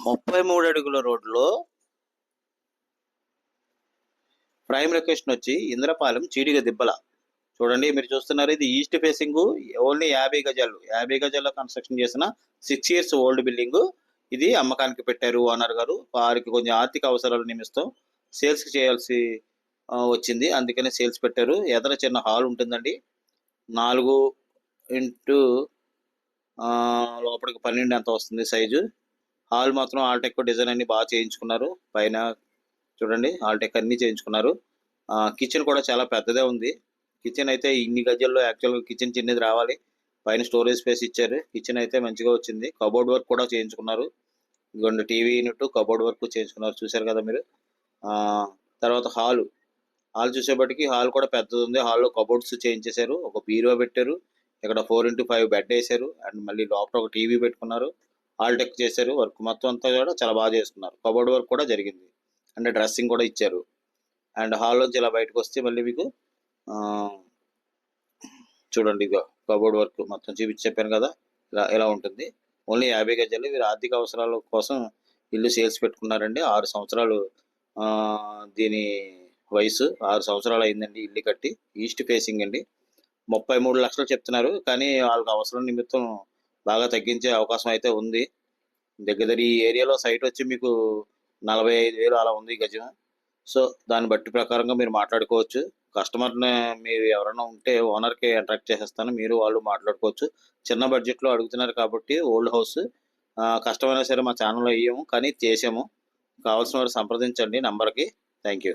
ముప్పై మూడు అడుగుల రోడ్లో ప్రైమ్ లొకేషన్ వచ్చి ఇంద్రపాలెం చీడిగ దిబ్బల. చూడండి మీరు చూస్తున్నారు ఇది ఈస్ట్ ఫేసింగ్ ఓన్లీ యాభై గజాలు. యాభై గజాల్లో కన్స్ట్రక్షన్ చేసిన సిక్స్ ఇయర్స్ ఓల్డ్ బిల్డింగ్. ఇది అమ్మకానికి పెట్టారు ఓనర్ గారు. వారికి కొంచెం ఆర్థిక అవసరాలు నిమిత్తం సేల్స్ చేయాల్సి వచ్చింది. అందుకనే సేల్స్ పెట్టారు. ఎదర చిన్న హాల్ ఉంటుందండి. నాలుగు ఇంటూ ఆ, లోపలికి పన్నెండు ఎంత వస్తుంది సైజు. హాల్ మాత్రం ఆల్టెక్ డిజైన్ అన్ని బాగా చేయించుకున్నారు. పైన చూడండి ఆల్టెక్ అన్ని చేయించుకున్నారు. కిచెన్ కూడా చాలా పెద్దదే ఉంది. కిచెన్ అయితే ఇన్ని గజల్లో యాక్చువల్గా కిచెన్ చిన్నది రావాలి. పైన స్టోరేజ్ స్పేస్ ఇచ్చారు. కిచెన్ అయితే మంచిగా వచ్చింది. కబోర్డ్ వర్క్ కూడా చేయించుకున్నారు. ఇదిగోండి టీవీ యూనిట్ కబోర్డ్ వర్క్ చేయించుకున్నారు. చూశారు కదా మీరు? ఆ, తర్వాత హాల్ హాల్ చూసేపటికి హాల్ కూడా పెద్దది ఉంది. హాల్లో కబోర్డ్స్ చేయించేశారు. ఒక బీరువా పెట్టారు. ఇక్కడ ఫోర్ ఇంటూ ఫైవ్ బెడ్ వేసారు అండ్ మళ్ళీ లోపల ఒక టీవీ పెట్టుకున్నారు. ఆల్టెక్ చేశారు వర్క్ మొత్తం అంతా కూడా చాలా బాగా చేసుకున్నారు. కబోర్డ్ వర్క్ కూడా జరిగింది. అండ్ డ్రెస్సింగ్ కూడా ఇచ్చారు. అండ్ హాల్లోంచి ఇలా బయటకు వస్తే మళ్ళీ మీకు చూడండి ఇగో కబోర్డ్ వర్క్ మొత్తం చూపించి చెప్పాను కదా ఇలా ఇలా ఉంటుంది. ఓన్లీ యాభై గజాలు వీరు ఆర్థిక అవసరాల కోసం ఇల్లు సేల్స్ పెట్టుకున్నారండి. ఆరు సంవత్సరాలు దీని వయసు ఆరు సంవత్సరాలు అయిందండి ఇల్లు కట్టి ఈస్ట్ ఫేసింగ్ అండి. ముప్పై మూడు లక్షలు చెప్తున్నారు. కానీ వాళ్ళకి అవసరం నిమిత్తం బాగా తగ్గించే అవకాశం అయితే ఉంది. దగ్గర దగ్గర ఈ ఏరియాలో సైట్ వచ్చి మీకు నలభై ఐదు వేలు అలా ఉంది గజం. సో దాన్ని బట్టి ప్రకారంగా మీరు మాట్లాడుకోవచ్చు. కస్టమర్ని మీరు ఎవరైనా ఉంటే ఓనర్కి అట్రాక్ట్ చేసేస్తాను. మీరు వాళ్ళు మాట్లాడుకోవచ్చు. చిన్న బడ్జెట్లో అడుగుతున్నారు కాబట్టి ఓల్డ్ హౌస్. కష్టమైనా సరే మా ఛానల్లో వేయము కానీ చేసాము. కావాల్సిన వారు సంప్రదించండి నంబర్కి. Thank you